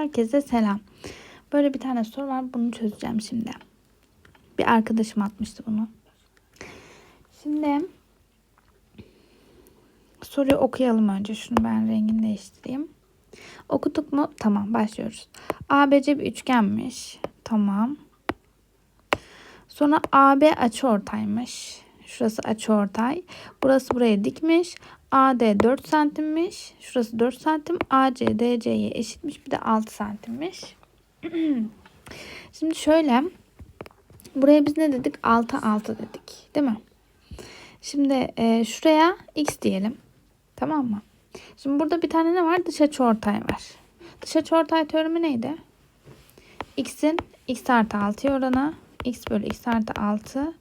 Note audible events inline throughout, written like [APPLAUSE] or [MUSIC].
Herkese selam. Böyle bir tane soru var. Bunu çözeceğim şimdi. Bir arkadaşım atmıştı bunu. Şimdi soruyu okuyalım önce. Şunu ben rengini değiştireyim. Okuduk mu? Tamam başlıyoruz. ABC bir üçgenmiş. Tamam. Sonra AB açıortaymış. Şurası açıortay. Burası buraya dikmiş. AD 4 santimmiş. Şurası 4 santim. AC DC'ye eşitmiş. Bir de 6 santimmiş. [CLEARS THROAT] Şimdi şöyle. Buraya biz ne dedik? 6 6 dedik. Değil mi? Şimdi e, şuraya x diyelim. Tamam mı? Şimdi burada bir tane ne var? Dış açıortay var. Dış açıortay teoremi neydi? x'in x artı 6 oranı x bölü x artı 6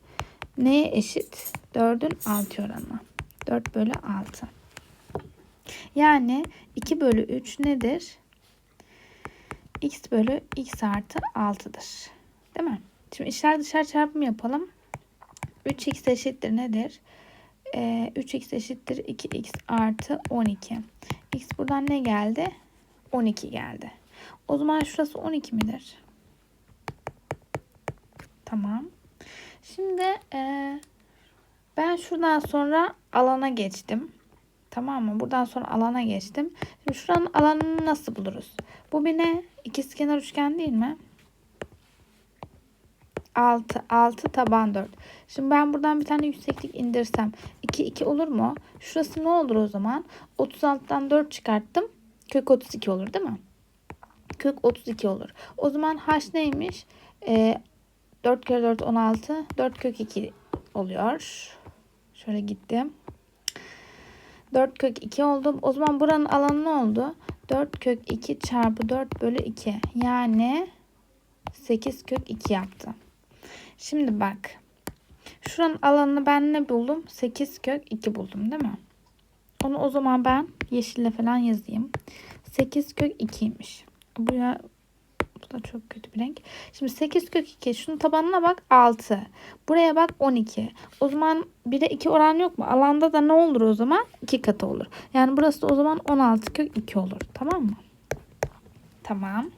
neye eşit? 4'ün 6 oranı. 4 bölü 6. Yani 2 bölü 3 nedir? x bölü x artı 6'dır. Değil mi? Şimdi içler dışarı çarpımı yapalım. 3x eşittir nedir? Ee, 3x eşittir 2x artı 12. x buradan ne geldi? 12 geldi. O zaman şurası 12 midir? Tamam. Şimdi e, ben şuradan sonra alana geçtim. Tamam mı? Buradan sonra alana geçtim. Şimdi şuranın alanını nasıl buluruz? Bu bir ne? İkizkenar üçgen değil mi? 6, 6 taban 4. Şimdi ben buradan bir tane yükseklik indirsem 2, 2 olur mu? Şurası ne olur o zaman? 36'dan 4 çıkarttım. Kök 32 olur değil mi? Kök 32 olur. O zaman h neymiş? Ee, 4 kere 4 16. 4 kök 2 oluyor. Şöyle gittim. 4 kök 2 oldu. O zaman buranın alanı ne oldu? 4 kök 2 çarpı 4 bölü 2. Yani 8 kök 2 yaptı. Şimdi bak. Şuranın alanını ben ne buldum? 8 kök 2 buldum değil mi? Onu o zaman ben yeşille falan yazayım. 8 kök 2'ymiş. Buraya da çok kötü bir renk. Şimdi 8 kök 2. Şunun tabanına bak 6. Buraya bak 12. O zaman 1'e 2 oran yok mu? Alanda da ne olur o zaman? 2 katı olur. Yani burası da o zaman 16 kök 2 olur. Tamam mı? Tamam.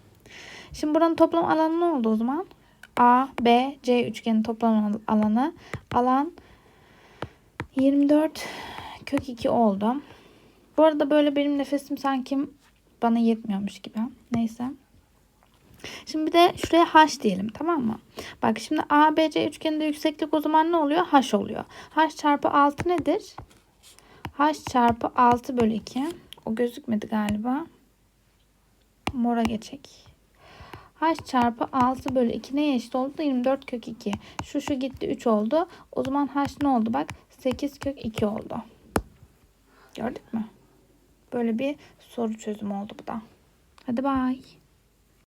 Şimdi buranın toplam alanı ne oldu o zaman? A, B, C üçgenin toplam alanı. Alan 24 kök 2 oldu. Bu arada böyle benim nefesim sanki bana yetmiyormuş gibi. Neyse. Şimdi bir de şuraya h diyelim tamam mı? Bak şimdi ABC üçgeninde yükseklik o zaman ne oluyor? h oluyor. h çarpı 6 nedir? h çarpı 6 bölü 2. O gözükmedi galiba. Mora geçecek. h çarpı 6 bölü 2 neye eşit oldu? 24 kök 2. Şu şu gitti 3 oldu. O zaman h ne oldu? Bak 8 kök 2 oldu. Gördük mü? Böyle bir soru çözümü oldu bu da. Hadi bay.